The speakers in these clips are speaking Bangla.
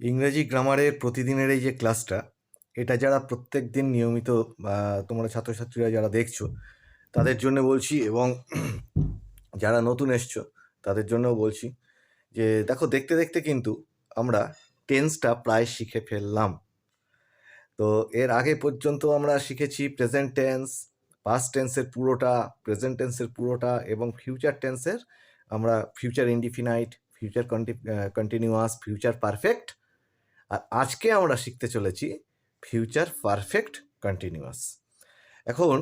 ইংরেজি গ্রামারের প্রতিদিনের এই যে ক্লাসটা এটা যারা প্রত্যেক দিন নিয়মিত তোমরা ছাত্রছাত্রীরা যারা দেখছ, তাদের জন্য বলছি এবং যারা নতুন এসছো, তাদের জন্যও বলছি যে, দেখো দেখতে দেখতে কিন্তু আমরা টেন্সটা প্রায় শিখে ফেললাম। তো এর আগে পর্যন্ত আমরা শিখেছি প্রেজেন্ট টেন্স পাস্ট টেন্সের পুরোটা প্রেজেন্ট টেন্সের পুরোটা এবং ফিউচার টেন্সের আমরা future indefinite future continuous future perfect আর আজকে আমরা শিখতে চলেছি ফিউচার পারফেক্ট কন্টিনিউয়াস এখন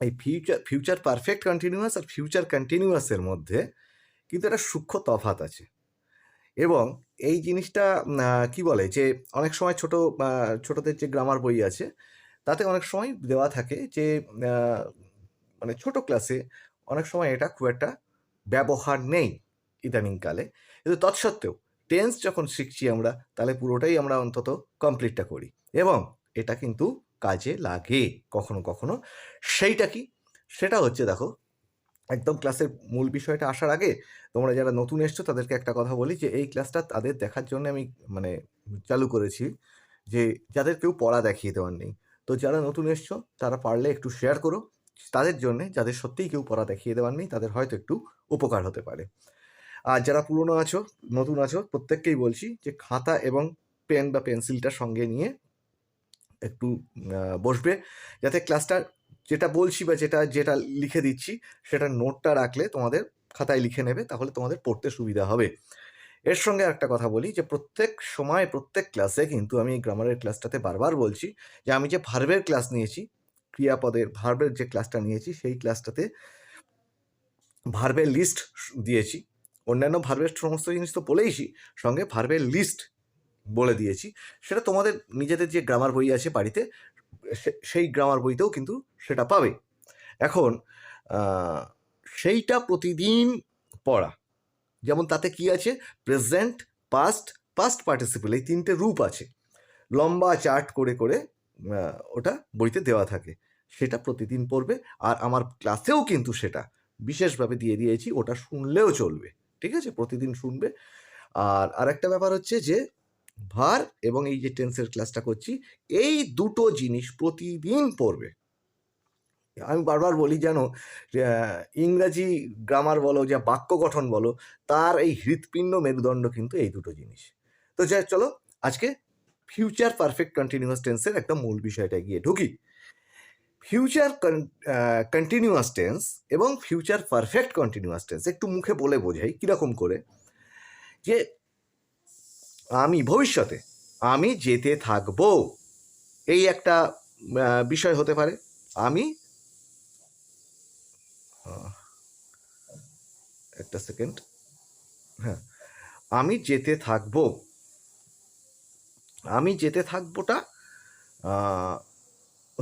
এই ফিউচার ফিউচার পারফেক্ট কন্টিনিউয়াস আর ফিউচার কন্টিনিউয়াসের মধ্যে কিন্তু একটা সূক্ষ্ম তফাৎ আছে। এবং এই জিনিসটা কি বলে যে অনেক সময় ছোট ছোটদের যে গ্রামার বই আছে, তাতে অনেক সময় দেওয়া থাকে যে মানে ছোট ক্লাসে অনেক সময় এটা খুব একটা ব্যবহার নেই ইদানিংকালে। কিন্তু তৎসত্ত্বেও টেন্স যখন শিখছি আমরা, তাহলে পুরোটাই আমরা অন্তত কমপ্লিটটা করি। এবং এটা কিন্তু কাজে লাগে, কখনো কখনো। সেইটা কি? সেটা হচ্ছে দেখো, একদম ক্লাসের মূল বিষয়টা আসার আগে তোমরা যারা নতুন এসছো, তাদেরকে একটা কথা বলি যে, এই ক্লাসটা তাদের দেখার জন্য আমি মানে চালু করেছি যে, যাদের কেউ পড়া দেখিয়ে দেওয়ার নেই। তো যারা নতুন এসছো, তারা পারলে একটু শেয়ার করো। তাদের জন্যে যাদের সত্যিই কেউ পড়া দেখিয়ে দেওয়ার নেই, তাদের হয়তো একটু উপকার হতে পারে। আর যারা পুরনো আছো, নতুন আছো, প্রত্যেককেই বলছি যে খাতা এবং পেন বা পেন্সিলটা সঙ্গে নিয়ে একটু বসবে। যাতে ক্লাসটা যেটা বলছি বা যেটা যেটা লিখে দিচ্ছি, সেটা নোটটা রাখলে তোমাদের খাতায় লিখে নেবে, তাহলে তোমাদের পড়তে সুবিধা হবে। এর সঙ্গে একটা কথা বলি যে প্রত্যেক সময়, প্রত্যেক ক্লাসে কিন্তু আমি গ্রামারের ক্লাসটাতে বারবার বলছি যে আমি যে ভার্বের ক্লাস নিয়েছি, ক্রিয়াপদের ভার্বের যে ক্লাসটা নিয়েছি, সেই ক্লাসটাতে ভার্বের লিস্ট দিয়েছি। অন্যান্য ভার্বের সমস্ত জিনিস তো বলেইছি, সঙ্গে ভার্বের লিস্ট বলে দিয়েছি। সেটা তোমাদের নিজেদের যে গ্রামার বই আছে বাড়িতে সেই গ্রামার বইতেও কিন্তু সেটা পাবে। এখন সেইটা প্রতিদিন পড়া। যেমন তাতে কি আছে? প্রেজেন্ট পাস্ট পাস্ট পার্টিসিপেল এই তিনটে রূপ আছে। লম্বা চার্ট করে করে ওটা বইতে দেওয়া থাকে। সেটা প্রতিদিন পড়বে। আর আমার ক্লাসেও কিন্তু সেটা। বিশেষভাবে দিয়ে দিয়েছি, ওটা শুনলেও চলবে। ঠিক আছে? প্রতিদিন শুনবে। আর আরেকটা ব্যাপার হচ্ছে যে, ভার এবং এই যে টেন্সের ক্লাসটা করছি, এই দুটো জিনিস প্রতিদিন পড়বে। আমি বারবার বলি যেন ইংরাজি গ্রামার বলো, যা বাক্য গঠন বলো, তার এই হৃৎপিণ্ড মেরুদণ্ড কিন্তু এই দুটো জিনিস। তো যাই চলো, আজকে ফিউচার পারফেক্ট কন্টিনিউয়াস টেন্সের একদম মূল বিষয়টা গিয়ে ঢুকি। ফিউচার কন্টিনিউয়াস টেন্স এবং ফিউচার পারফেক্ট কন্টিনিউয়াস টেন্স একটু মুখে বলে বোঝাই, কীরকম করে? যে আমি ভবিষ্যতে, আমি যেতে থাকব। এই একটা বিষয় হতে পারে। আমি একটা সেকেন্ড হ্যাঁ আমি যেতে থাকব। আমি যেতে থাকবোটা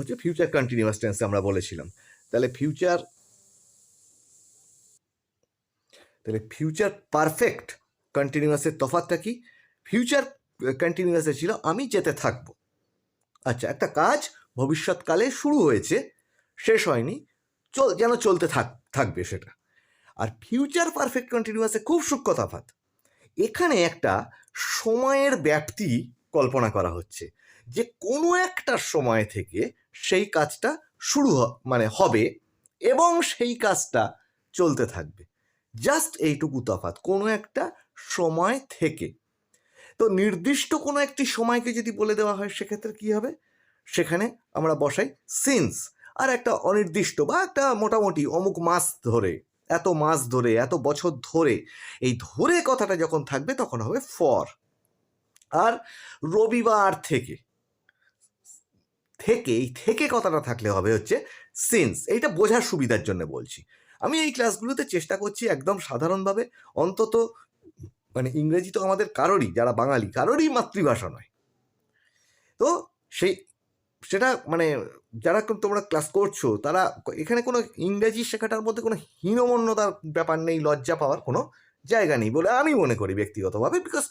হচ্ছে ফিউচার কন্টিনিউয়াস টেন্সে আমরা বলেছিলাম। তাহলে ফিউচার তাহলে ফিউচার পারফেক্ট কন্টিনিউয়াসের তফাৎটা কি? ফিউচার কন্টিনিউয়াসে ছিল, আমি যেতে থাকব। আচ্ছা একটা কাজ ভবিষ্যৎকালে শুরু হয়েছে, শেষ হয়নি, চল, যেন চলতে থাক, থাকবে সেটা। আর ফিউচার পারফেক্ট কন্টিনিউয়াসে খুব সূক্ষ্ম তফাত এখানে একটা সময়ের ব্যাপ্তি কল্পনা করা হচ্ছে। যে কোনো একটা সময় থেকে সেই কাজটা শুরু মানে হবে এবং সেই কাজটা চলতে থাকবে। জাস্ট এইটুকু তফাৎ, কোনো একটা সময় থেকে। তো নির্দিষ্ট কোনো একটি সময়কে যদি বলে দেওয়া হয়, সেক্ষেত্রে কি হবে? সেখানে আমরা বসাই সিন্স আর একটা অনির্দিষ্ট বা একটা মোটামুটি অমুক মাস ধরে, এত মাস ধরে, এত বছর ধরে, এই ধরে কথাটা যখন থাকবে তখন হবে ফর আর রবিবার থেকে থেকে, এই থেকে কথাটা থাকলে হবে হচ্ছে সিন্স এইটা বোঝার সুবিধার জন্য বলছি। আমি এই ক্লাসগুলোতে চেষ্টা করছি একদম সাধারণভাবে, অন্তত মানে ইংরেজি তো আমাদের কারোরই, যারা বাঙালি, কারোরই মাতৃভাষা নয়। তো সেই, সেটা মানে যারা তোমরা ক্লাস করছ, তারা এখানে কোনো ইংরেজি শেখাটার মধ্যে কোনো হীনমন্যতার ব্যাপার নেই, লজ্জা পাওয়ার কোনো জায়গা নেই বলে আমি মনে করি ব্যক্তিগতভাবে বিকজ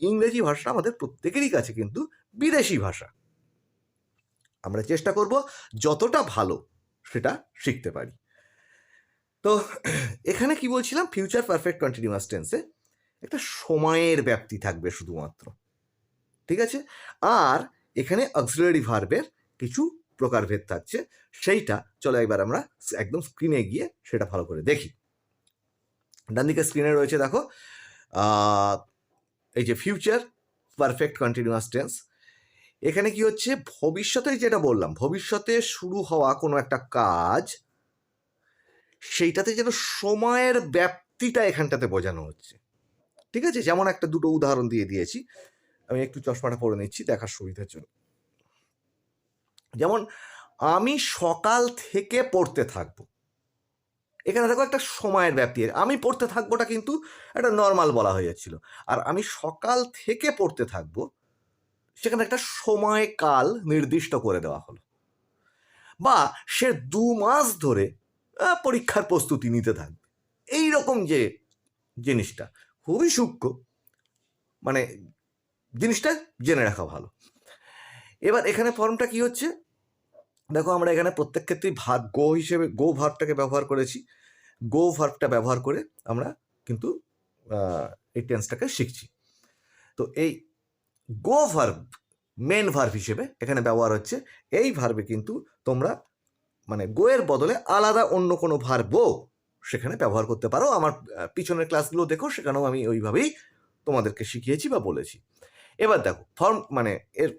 ইংরেজি ভাষা আমাদের প্রত্যেকেরই কাছে কিন্তু বিদেশি ভাষা। আমরা চেষ্টা করব যতটা ভালো সেটা শিখতে পারি। তো এখানে কি বলছিলাম? ফিউচার পারফেক্ট কন্টিনিউয়াস টেন্সে একটা সময়ের ব্যাপ্তি থাকবে শুধুমাত্র। ঠিক আছে? আর এখানে অক্সিলারি ভার্বের কিছু প্রকারভেদ থাকছে। সেইটা চলো একবার আমরা একদম স্ক্রিনে গিয়ে সেটা ভালো করে দেখি। ডান দিকে স্ক্রিনে রয়েছে দেখো এই যে ফিউচার পারফেক্ট কন্টিনিউয়াস টেন্স এখানে কি হচ্ছে? ভবিষ্যতে যেটা বললাম, ভবিষ্যতে শুরু হওয়া কোনো একটা কাজ, সেইটাতে যেন সময়ের ব্যাপ্তিটা এখানটাতে বোঝানো হচ্ছে। ঠিক আছে? যেমন একটা দুটো উদাহরণ দিয়ে দিয়েছি। আমি একটু চশমাটা পরে নিচ্ছি, দেখার সুবিধার জন্য। যেমন, আমি সকাল থেকে পড়তে থাকব। এখানে দেখো একটা সময়ের ব্যাপ্তি। আমি পড়তে থাকবোটা কিন্তু একটা নর্মাল বলা হয়ে যাচ্ছিল আর আমি সকাল থেকে পড়তে থাকব সেখানে একটা সময়কাল নির্দিষ্ট করে দেওয়া হলো। বা সে দু মাস ধরে পরীক্ষার প্রস্তুতি নিতে থাকবে। এই রকম যে জিনিসটা, খুবই সূক্ষ্ম। মানে জিনিসটা জেনে রাখা ভালো। এবার এখানে ফর্মটা কি হচ্ছে? দেখো আমরা এখানে প্রত্যেক ক্ষেত্রেই ভার গো হিসেবে গো ভার্বটাকে ব্যবহার করেছি। গো ভার্বটা ব্যবহার করে আমরা কিন্তু এই টেন্সটাকে শিখছি। তো এই গো ভার্ব মেন ভার্ব হিসেবে এখানে ব্যবহার হচ্ছে। এই ভার্বে কিন্তু তোমরা মানে গোয়ের বদলে আলাদা অন্য কোনো ভার্বও সেখানে ব্যবহার করতে পারো। আমার পিছনের ক্লাসগুলো দেখো, সেখানেও আমি ওইভাবেই তোমাদেরকে শিখিয়েছি বা বলেছি। এবার দেখো ফর্ম মানে এর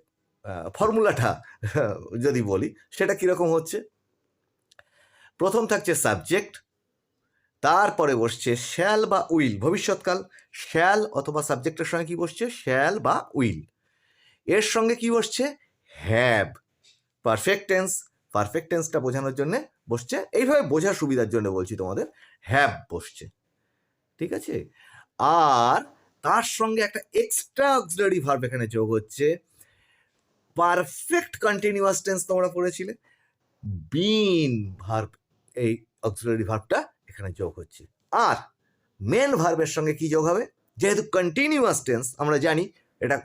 ফর্মুলাটা যদি বলি, সেটা কীরকম হচ্ছে? প্রথম থাকছে সাবজেক্ট তারপরে বসছে শ্যাল বা উইল ভবিষ্যৎকাল শ্যাল অথবা সাবজেক্টের সঙ্গে কি বসছে? শ্যাল বা উইল এর সঙ্গে কি বসছে? হ্যাভ পারফেক্ট টেন্স পারফেক্ট টেন্সটা বোঝানোর জন্য বসছে। এইভাবে বোঝার সুবিধার জন্য বলছি তোমাদের হ্যাভ বসছে। ঠিক আছে? আর তার সঙ্গে একটা এক্সট্রা অক্সিলারি ভার্ব এখানে যোগ হচ্ছে। পারফেক্ট কন্টিনিউয়াস টেন্স তোমরা পড়েছিলে। বিন ভার্ব এই অক্সিলারি ভার্বটা এখানে যোগ হচ্ছে। আর মেন ভার্বের সঙ্গে কি যোগ হবে? যেহেতু কন্টিনিউয়াস টেন্স আমরা জানি, এটা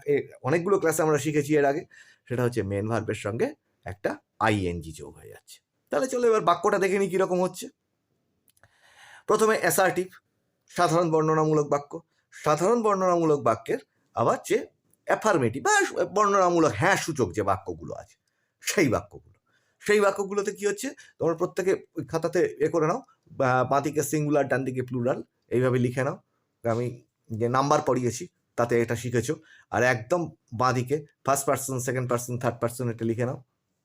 অনেকগুলো ক্লাসে আমরা শিখেছি এর আগে, সেটা হচ্ছে মেন ভার্বের সঙ্গে একটা আইএনজি যোগ হয়ে যাচ্ছে। তাহলে চলো এবার বাক্যটা দেখে নিই কীরকম হচ্ছে। প্রথমে অ্যাসার্টিভ সাধারণ বর্ণনামূলক বাক্য। সাধারণ বর্ণনামূলক বাক্যের আবার যে অ্যাফার্মেটিভ বা বর্ণনামূলক হ্যাঁ সূচক যে বাক্যগুলো আছে, সেই বাক্যগুলো। সেই বাক্যগুলোতে কি হচ্ছে? তোমরা প্রত্যেকে ওই খাতাতে এ করে নাও। বা বাঁ দিকে সিঙ্গুলার ডান দিকে প্লুরাল এইভাবে লিখে নাও। আমি যে নাম্বার পড়িয়েছি, তাতে এটা শিখেছো। আর একদম বাঁ দিকে first person second person third person এটা লিখে নাও।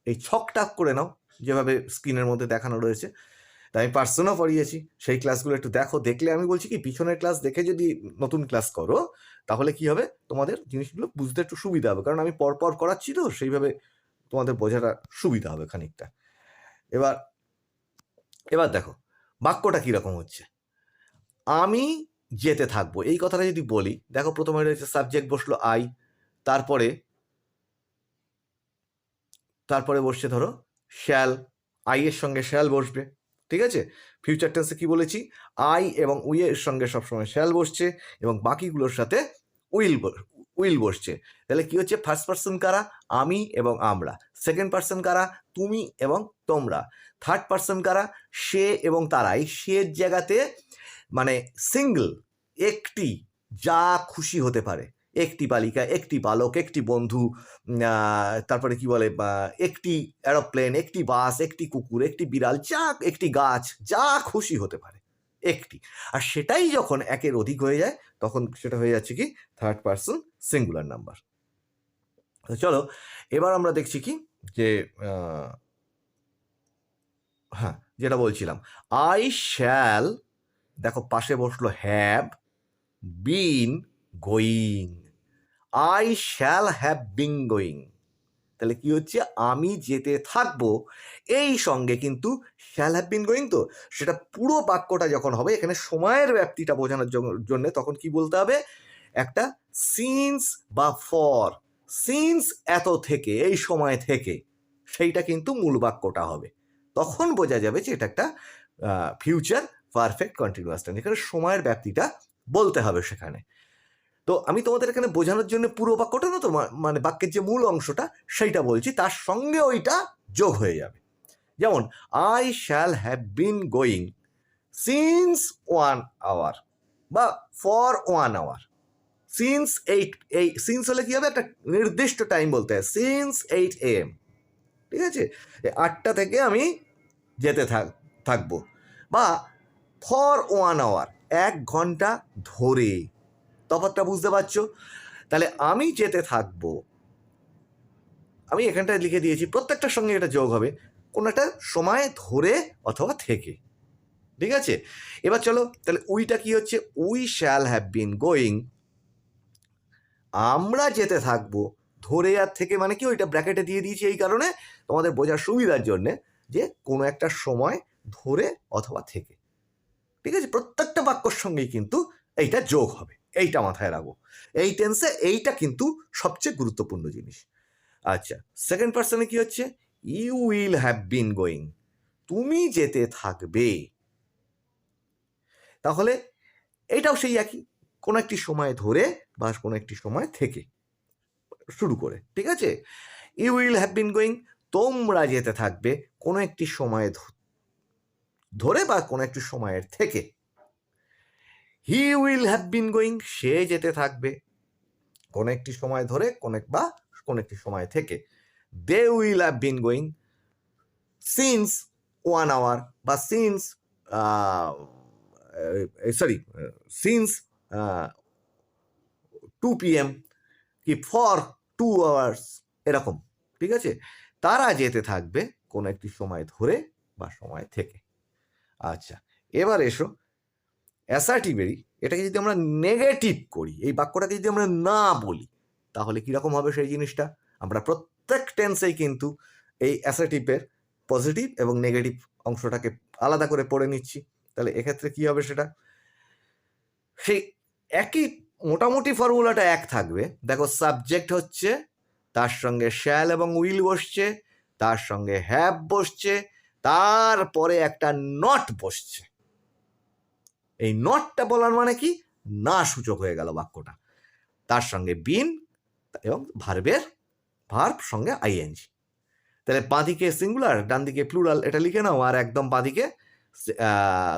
এই ছকটাক করে নাও, যেভাবে স্ক্রিনের মধ্যে দেখানো রয়েছে। তাই আমি পার্সনও পড়িয়েছি, সেই ক্লাসগুলো একটু দেখো। দেখলে আমি বলছি কি, পিছনের ক্লাস দেখে যদি নতুন ক্লাস করো, তাহলে কি হবে? তোমাদের জিনিসগুলো বুঝতে একটু সুবিধা হবে। কারণ আমি পরপর করাচ্ছি তো, সেইভাবে তোমাদের বোঝাটা সুবিধা হবে খানিকটা। এবার এবার দেখো বাক্যটা কীরকম হচ্ছে? আমি যেতে থাকব। এই কথাটা যদি বলি, দেখো প্রথমে রয়েছে সাবজেক্ট বসল আই তারপরে তারপরে বসছে ধরো শ্যাল আই এর সঙ্গে শ্যাল বসবে, ঠিক আছে? ফিউচার টেন্সে কি বলেছি? আই এবং উই এর সঙ্গে সবসময় শ্যাল বসছে এবং বাকিগুলোর সাথে উইল উইল বসছে। তাহলে কি হচ্ছে? ফার্স্ট পার্সন কারা? আমি এবং আমরা। সেকেন্ড পার্সন কারা? তুমি এবং তোমরা। থার্ড পার্সন কারা? সে এবং তারা। এই সের জায়গাতে মানে সিঙ্গল একটি যা খুশি হতে পারে। একটি বালিকা, একটি বালক, একটি বন্ধু তারপরে কি বলে? একটি অ্যারোপ্লেন একটি বাস, একটি কুকুর, একটি বিড়াল, যা, একটি গাছ, যা খুশি হতে পারে। একটি। আর সেটাই যখন একের অধিক হয়ে যায়, তখন সেটা হয়ে যাচ্ছে কি? থার্ড পার্সন সিঙ্গুলার নাম্বার তো চলো, এবার আমরা দেখছি কি? যে হ্যাঁ যেটা বলছিলাম। আই শ্যাল দেখো পাশে বসল have been going I shall have been going তাহলে কি হচ্ছে? আমি যেতে থাকব, এই সঙ্গে কিন্তু শ্যাল হ্যাভ বিন গোয়িং তো, সেটা পুরো বাক্যটা যখন হবে, এখানে সময়ের ব্যাপ্তিটা বোঝানোর জন্য তখন কি বলতে হবে? একটা সিন্স বা ফর সিন্স এত থেকে, এই সময় থেকে, সেইটা কিন্তু মূল বাক্যটা হবে। তখন বোঝা যাবে যে এটা একটা ফিউচার পারফেক্ট কন্টিনিউয়াস টেন্স এখানে সময়ের ব্যাপ্তিটা বলতে হবে সেখানে। তো আমি তোমাদের এখানে বোঝানোর জন্য পুরো বাক্যটা না তো মানে বাক্যের যে মূল অংশটা সেইটা বলছি, তার সঙ্গে ওইটা যোগ হয়ে যাবে। যেমন I shall have been going since one hour বা for one hour since eight এই সিন্স হলে কী হবে? একটা নির্দিষ্ট টাইম বলতে হয় সিন্স এইট এম ঠিক আছে? আটটা থেকে আমি যেতে থাক থাকব। বা ফর ওয়ান আওয়ার এক ঘণ্টা ধরে তফাৎটা বুঝতে পারছ? তাহলে আমি যেতে থাকব, আমি এখানটায় লিখে দিয়েছি, প্রত্যেকটার সঙ্গে এটা যোগ হবে কোনো একটা সময় ধরে অথবা থেকে। ঠিক আছে? এবার চলো, তাহলে উইটা কি হচ্ছে? We shall have been going. আমরা যেতে থাকব, ধরে আর থেকে মানে কি, ওইটা ব্র্যাকেটে দিয়ে দিয়েছি এই কারণে তোমাদের বোঝার সুবিধার জন্যে যে কোনো একটা সময় ধরে অথবা থেকে। ঠিক আছে? প্রত্যেকটা বাক্যর সঙ্গেই কিন্তু এইটা যোগ হবে। এইটা মাথায় রাখব এই টেন্সে এইটা কিন্তু সবচেয়ে গুরুত্বপূর্ণ জিনিস। আচ্ছা সেকেন্ড পার্সনে কি হচ্ছে? You will have been going তুমি যেতে থাকবে। তাহলে এটাও সেই একই, কোনো একটি সময় ধরে বা কোনো একটি সময় থেকে শুরু করে, ঠিক আছে? You will have been going তোমরা যেতে থাকবে কোনো একটি সময় ধরে বা কোনো একটি সময়ের থেকে। He will have been going সে যেতে থাকবে। কোনো একটি সময় ধরে, কোন এক বা কোনো একটি সময় থেকে। They will have been going since one hour বা since sorry since two P M কি ফর টু আওয়ার্স এরকম, ঠিক আছে? তারা যেতে থাকবে কোনো একটি সময় ধরে বা সময় থেকে। আচ্ছা এবার এসো। অ্যাসার্টিভেরই এটাকে যদি আমরা নেগেটিভ করি, এই বাক্যটাকে যদি আমরা না বলি, তাহলে কীরকম হবে সেই জিনিসটা? আমরা প্রত্যেক টেন্সেই কিন্তু এই অ্যাসার্টিভের পজিটিভ এবং নেগেটিভ অংশটাকে আলাদা করে পড়ে নিচ্ছি। তাহলে এক্ষেত্রে কি হবে সেটা? সেই একই মোটামুটি ফর্মুলাটা এক থাকবে। দেখো সাবজেক্ট হচ্ছে, তার সঙ্গে শ্যাল এবং উইল বসছে, তার সঙ্গে হ্যাভ বসছে, তারপরে একটা নট বসছে। এই নটটা বলার মানে কি? না সূচক হয়ে গেল বাক্যটা। তার সঙ্গে বিন এবং ভার্বের, ভার্ব সঙ্গে আইএনজি তাহলে বাঁদিকে সিঙ্গুলার ডান দিকে প্লুরাল এটা লিখে নাও আর একদম বাঁদিকে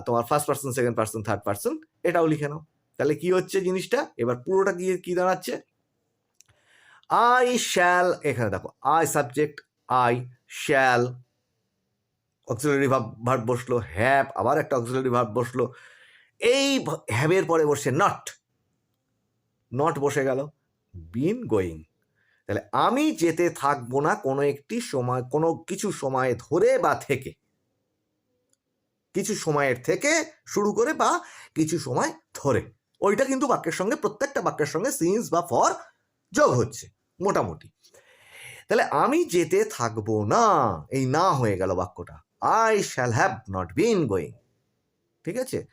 তোমার first person second person third person এটাও লিখে নাও। তাহলে কি হচ্ছে জিনিসটা? এবার পুরোটা গিয়ে কি দাঁড়াচ্ছে? আই শ্যাল এখানে দেখো I subject I shall auxiliary ভাব ভার্ব বসল হ্যাপ আবার একটা অক্সিলারি ভার্ব বসল। এই হ্যাভের পরে বসে নট নট বসে গেল বিন গোয়িং তাহলে আমি যেতে থাকব না কোনো একটি সময়, কোনো কিছু সময় ধরে বা থেকে। কিছু সময়ের থেকে শুরু করে বা কিছু সময় ধরে। ওইটা কিন্তু বাক্যের সঙ্গে, প্রত্যেকটা বাক্যের সঙ্গে সিন্স বা ফর যোগ হচ্ছে, মোটামুটি। তাহলে আমি যেতে থাকব না, এই না হয়ে গেল বাক্যটা। I shall have not been going ঠিক আছে?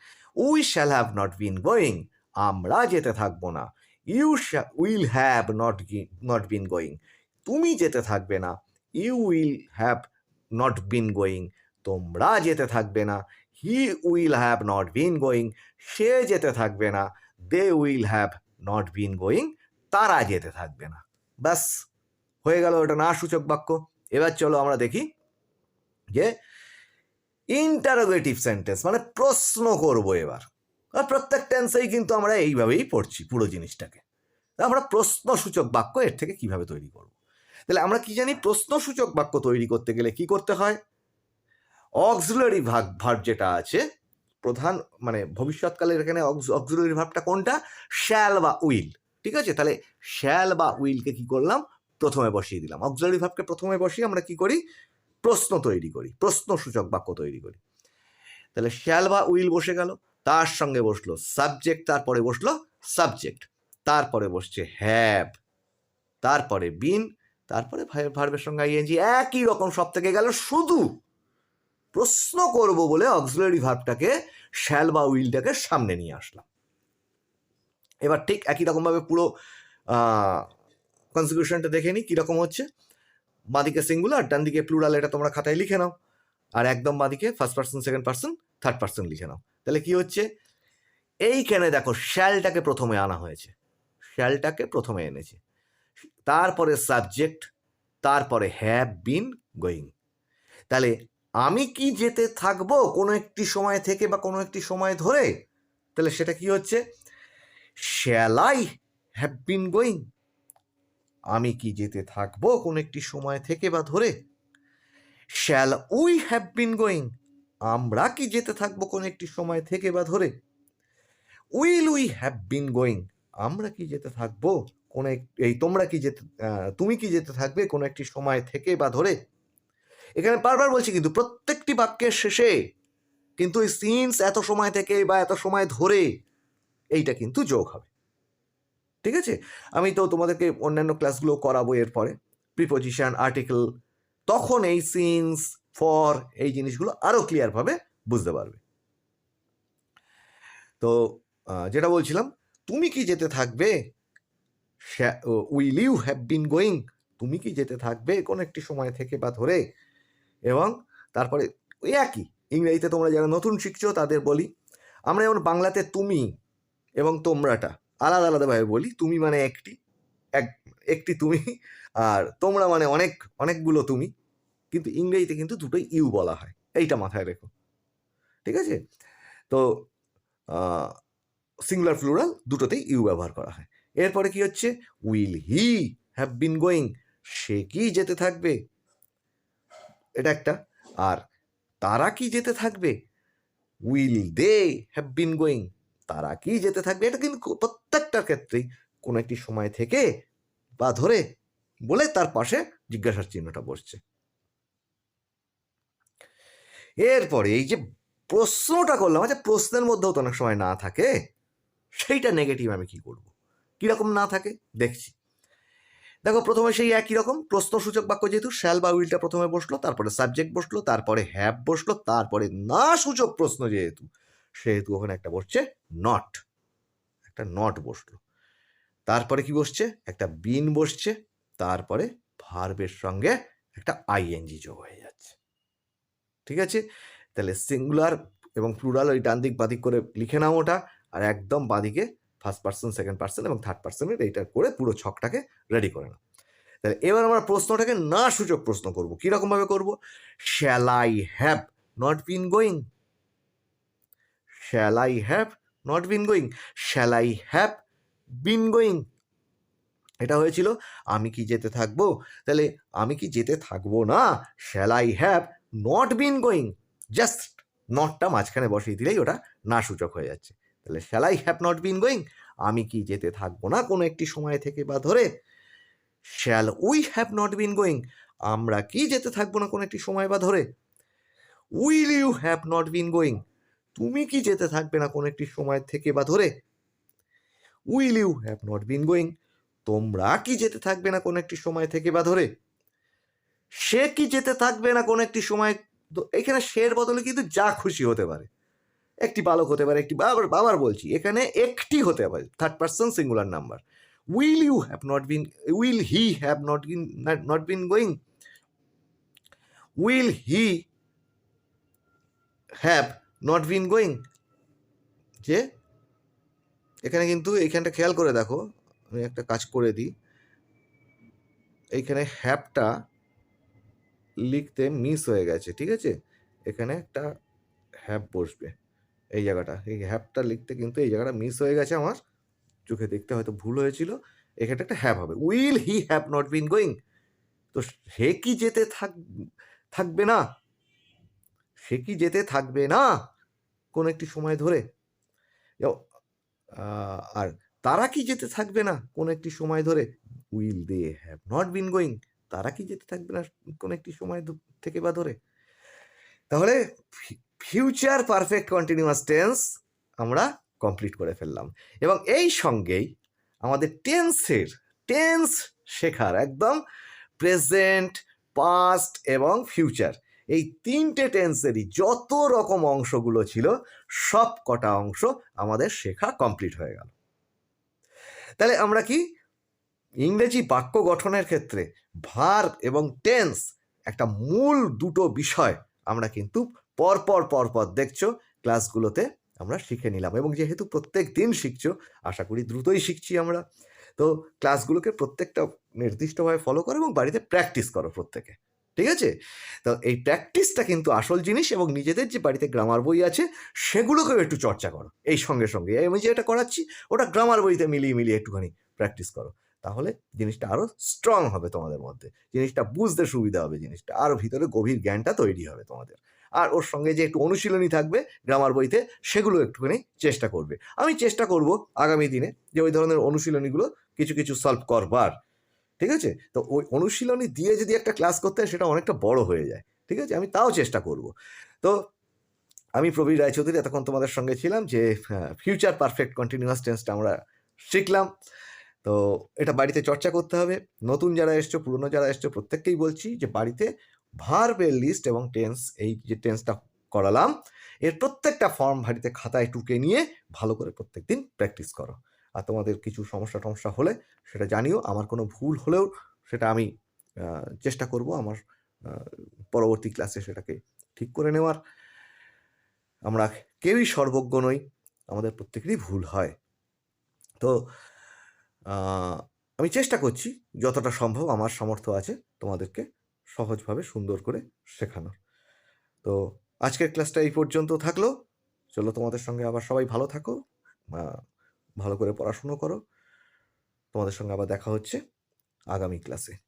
We shall have not been going আমরা যেতে থাকব না। You will have not not been going তুমি যেতে থাকবে না। You will have not been going তোমরা যেতে থাকবে না। He will have not been going সে যেতে থাকবে না। They will have not been going তারা যেতে থাকবে না। ব্যাস, হয়ে গেল ওটা না সূচক বাক্য। এবার চলো আমরা দেখি যে ইন্টারোগেটিভ সেন্টেন্স মানে প্রশ্ন করব এবার। প্রত্যেক টেন্সেই কিন্তু আমরা এইভাবেই পড়ছি পুরো জিনিসটাকে। আমরা প্রশ্নসূচক বাক্য এর থেকে কীভাবে তৈরি করব? তাহলে আমরা কি জানি, প্রশ্নসূচক বাক্য তৈরি করতে গেলে কি করতে হয়? অক্সিলারি ভাগ ভার্ব যেটা আছে, প্রধান মানে ভবিষ্যৎকালের এখানে অক্সিলারি ভাবটা কোনটা? শ্যাল বা উইল ঠিক আছে? তাহলে শ্যাল বা উইলকে কি করলাম? প্রথমে বসিয়ে দিলাম। অক্সিলারি ভাবকে প্রথমে বসিয়ে আমরা কি করি? প্রশ্ন তৈরি করি, প্রশ্নসূচক বাক্য তৈরি করি। তাহলে শ্যাল বা উইল বসে গেল, তার সঙ্গে বসল সাবজেক্ট, তারপরে বসল সাবজেক্ট, তারপরে বসছে হ্যাভ, তারপরে বিন, তারপরে ভার্বের সঙ্গে আইএনজি, একই রকম সব থেকে গেল শুধু। প্রশ্ন করব বলে অক্সিলারি ভার্বটাকে শ্যাল বা উইলটাকে সামনে নিয়ে আসলাম। এবার ঠিক একই রকমভাবে পুরো কনসিকিউশনটা দেখে নিই কীরকম হচ্ছে। বাঁদিকে সিঙ্গুলার ডান দিকে প্লুরাল এটা তোমরা খাতায় লিখে নাও। আর একদম বাঁদিকে first person second person third person লিখে নাও। তাহলে কি হচ্ছে? এইখানে দেখো শ্যালটাকে প্রথমে আনা হয়েছে। শ্যালটাকে প্রথমে এনেছে। তারপরে সাবজেক্ট তারপরে হ্যাভ বিন গোয়িং তাহলে আমি কি যেতে থাকব কোনো একটি সময় থেকে বা কোনো একটি সময় ধরে? তাহলে সেটা কি হচ্ছে? Shall I have been going আমি কি যেতে থাকব কোন একটি সময় থেকে বা ধরে? Shall we have been going আমরা কি যেতে থাকব কোন একটি সময় থেকে বা ধরে? Will we have been going আমরা কি যেতে থাকব কোন এই তোমরা কি যেতে তুমি কি যেতে থাকবে কোন একটি সময় থেকে বা ধরে? এখানে বারবার বলছি কিন্তু প্রত্যেকটি বাক্যের শেষে কিন্তু এই সিন্স এত সময় থেকে বা এত সময় ধরে, এইটা কিন্তু যোগ হবে। ঠিক আছে? আমি তো তোমাদেরকে অন্যান্য ক্লাসগুলো করাবো এরপরে। প্রিপোজিশন আর্টিকেল তখন এই সিন্স ফর এই জিনিসগুলো আরও ক্লিয়ারভাবে বুঝতে পারবে। তো যেটা বলছিলাম, তুমি কি যেতে থাকবে? Will you have been going তুমি কি যেতে থাকবে কোনো একটি সময় থেকে বা ধরে? এবং তারপরে, ওই একই, ইংরেজিতে তোমরা যারা নতুন শিখছো তাদের বলি, আমরা যেমন বাংলাতে তুমি এবং তোমরাটা আলাদা আলাদাভাবে বলি, তুমি মানে একটি, এক, একটি তুমি, আর তোমরা মানে অনেক, অনেকগুলো তুমি, কিন্তু ইংরেজিতে কিন্তু দুটোই ইউ বলা হয়, এইটা মাথায় রেখো, ঠিক আছে? তো সিঙ্গুলার ফ্লুরাল দুটোতেই ইউ ব্যবহার করা হয়, এরপরে কি হচ্ছে? Will he have been going, সে কি যেতে থাকবে? এটা একটা, আর তারা কি যেতে থাকবে? Will they have been going তারা কি যেতে থাকবে, এটা কিন্তু প্রত্যেকটার ক্ষেত্রেই। কোনো একটি সময় থেকে বা ধরে বলে তার পাশে জিজ্ঞাসার চিহ্নটা বসছে। এরপরে এই যে প্রশ্নটা করলাম আচ্ছা প্রশ্নের মধ্যেও তো অনেক সময় না থাকে, সেইটা নেগেটিভ আমি কি করব? কীরকম না থাকে? দেখছি। দেখো, প্রথমে সেই একই রকম, প্রশ্নসূচক বাক্য যেহেতু শ্যাল বা উইলটা প্রথমে বসল, তারপরে সাবজেক্ট বসল, তারপরে হ্যাভ বসল, তারপরে না সূচক প্রশ্ন যেহেতু সেহেতু ওখানে একটা বসছে নট একটা নট বসল। তারপরে কি বসছে? একটা বিন বসছে, তারপরে ভার্বের সঙ্গে একটা আইএনজি যোগ হয়ে যাচ্ছে। ঠিক আছে? তাহলে সিঙ্গুলার এবং প্লুরাল ওই ডান দিক বাদিক করে লিখে নাও ওটা, আর একদম বাদিকে ফার্স্ট পার্সন সেকেন্ড পার্সন এবং থার্ড পার্সনের এইটা করে পুরো ছকটাকে রেডি করে নাও। তাহলে এবার আমরা প্রশ্নটাকে না সূচক প্রশ্ন করব কীরকম ভাবে করব? Shall I have not been going shall I have not been going shall I have been going এটা হয়েছিল, আমি কি যেতে থাকব? তাহলে আমি কি যেতে থাকব না? Shall I have not been going just নটটা মাঝখানে বসিয়ে দিলেই ওটা না সূচক হয়ে যাচ্ছে। তাহলে shall I have not been going আমি কি যেতে থাকব না কোনো একটি সময় থেকে বা ধরে? Shall we have not been going আমরা কি যেতে থাকব না কোনো একটি সময় বা ধরে? Will you have not been going তুমি কি যেতে থাকবে না কোনো একটি সময় থেকে বা ধরে? Will you have not been going তোমরা কি যেতে থাকবে না কোনো একটি সময় থেকে বা ধরে? সে কি যেতে থাকবে না কোনো একটি সময় এখানে শের বদলে কিন্তু যা খুশি হতে পারে। একটি বালক হতে পারে, একটি বাবার বাবার বলছি। এখানে একটি হতে পারে third person singular number will you have not been will he have not been not been going will he have not been going যে, এখানে কিন্তু এইখানটা খেয়াল করে দেখো, আমি একটা কাজ করে দিই। এইখানে হ্যাপটা লিখতে মিস হয়ে গেছে, ঠিক আছে? এখানে একটা হ্যাপ বসবে, এই জায়গাটা। এই হ্যাপটা লিখতে কিন্তু এই জায়গাটা মিস হয়ে গেছে আমার। চোখে দেখতে হয়তো ভুল হয়েছিল। এখানে একটা হ্যাপ হবে। Will he have not been going? তো সে কি যেতে থাক, থাকবে না? সে কি যেতে থাকবে না? কোন একটি সময় ধরে। আর তারা কি যেতে থাকবে না কোন একটি সময় ধরে? Will they have not been going. তারা কি যেতে থাকবে না কোন একটি সময় থেকে বা ধরে? তাহলে ফিউচার পারফেক্ট কন্টিনিউয়াস টেন্স আমরা কমপ্লিট করে ফেললাম। এবং এই সঙ্গেই আমাদের টেন্সের, টেন্স শেখার একদম প্রেজেন্ট, পাস্ট এবং ফিউচার এই তিনটে টেন্সেরই যত রকম অংশগুলো ছিল সব কটা অংশ আমাদের শেখা কমপ্লিট হয়ে গেল। তাহলে আমরা কি? ইংরেজি বাক্য গঠনের ক্ষেত্রে ভার এবং টেন্স একটা মূল দুটো বিষয় আমরা কিন্তু পরপর পরপর দেখছ ক্লাসগুলোতে আমরা শিখে নিলাম এবং যেহেতু প্রত্যেক দিন শিখছো, আশা করি দ্রুতই শিখছি আমরা, তো ক্লাসগুলোকে প্রত্যেকটা নির্দিষ্টভাবে ফলো করো এবং বাড়িতে প্র্যাকটিস করো প্রত্যেকে। ঠিক আছে? তো এই প্র্যাকটিসটা কিন্তু আসল জিনিস এবং নিজেদের যে বাড়িতে গ্রামার বই আছে, সেগুলোকেও একটু চর্চা করো। এই সঙ্গে সঙ্গে। আমি যেটা করাচ্ছি, ওটা গ্রামার বইতে মিলিয়ে মিলিয়ে একটুখানি প্র্যাকটিস করো। তাহলে জিনিসটা আরও স্ট্রং হবে তোমাদের মধ্যে। জিনিসটা বুঝতে সুবিধা হবে জিনিসটা। আরও ভিতরে গভীর জ্ঞানটা তৈরি হবে তোমাদের। আর ওর সঙ্গে যে একটু অনুশীলনী থাকবে গ্রামার বইতে, সেগুলো একটুখানি চেষ্টা করবে। আমি চেষ্টা করব আগামী দিনে যে ওই ধরনের অনুশীলনীগুলো কিছু কিছু সলভ করবার। ঠিক আছে? তো ওই অনুশীলনী দিয়ে যদি একটা ক্লাস করতে হয়, সেটা অনেকটা বড় হয়ে যায়। ঠিক আছে? আমি তাও চেষ্টা করব। তো আমি প্রবীর রায়চৌধুরী এতক্ষণ তোমাদের সঙ্গে ছিলাম যে ফিউচার পারফেক্ট কন্টিনিউয়াস টেন্সটা আমরা শিখলাম। তো এটা বাড়িতে চর্চা করতে হবে। নতুন যারা এসছো, পুরনো যারা এসছো, প্রত্যেককেই বলছি যে, বাড়িতে ভার্বের লিস্ট এবং টেন্স এই যে টেন্সটা করালাম, এর প্রত্যেকটা ফর্ম বাড়িতে খাতায় টুকে নিয়ে ভালো করে প্রত্যেকদিন প্র্যাকটিস করো। আর তোমাদের কিছু সমস্যা টমস্যা হলে সেটা জানিও। আমার কোনো ভুল হলেও সেটা আমি চেষ্টা করব আমার পরবর্তী ক্লাসে সেটাকে ঠিক করে নেওয়ার। আমরা কেউই সর্বজ্ঞ নই, আমাদের প্রত্যেকেরই ভুল হয়। তো আমি চেষ্টা করছি যতটা সম্ভব আমার সামর্থ্য আছে তোমাদেরকে সহজভাবে সুন্দর করে শেখানোর। তো, আজকের ক্লাসটা এই পর্যন্ত থাকল। চলো তোমাদের সঙ্গে আবার সবাই ভালো থাকো। ভালো করে পড়াশুনো করো। তোমাদের সঙ্গে আবার দেখা হচ্ছে আগামী ক্লাসে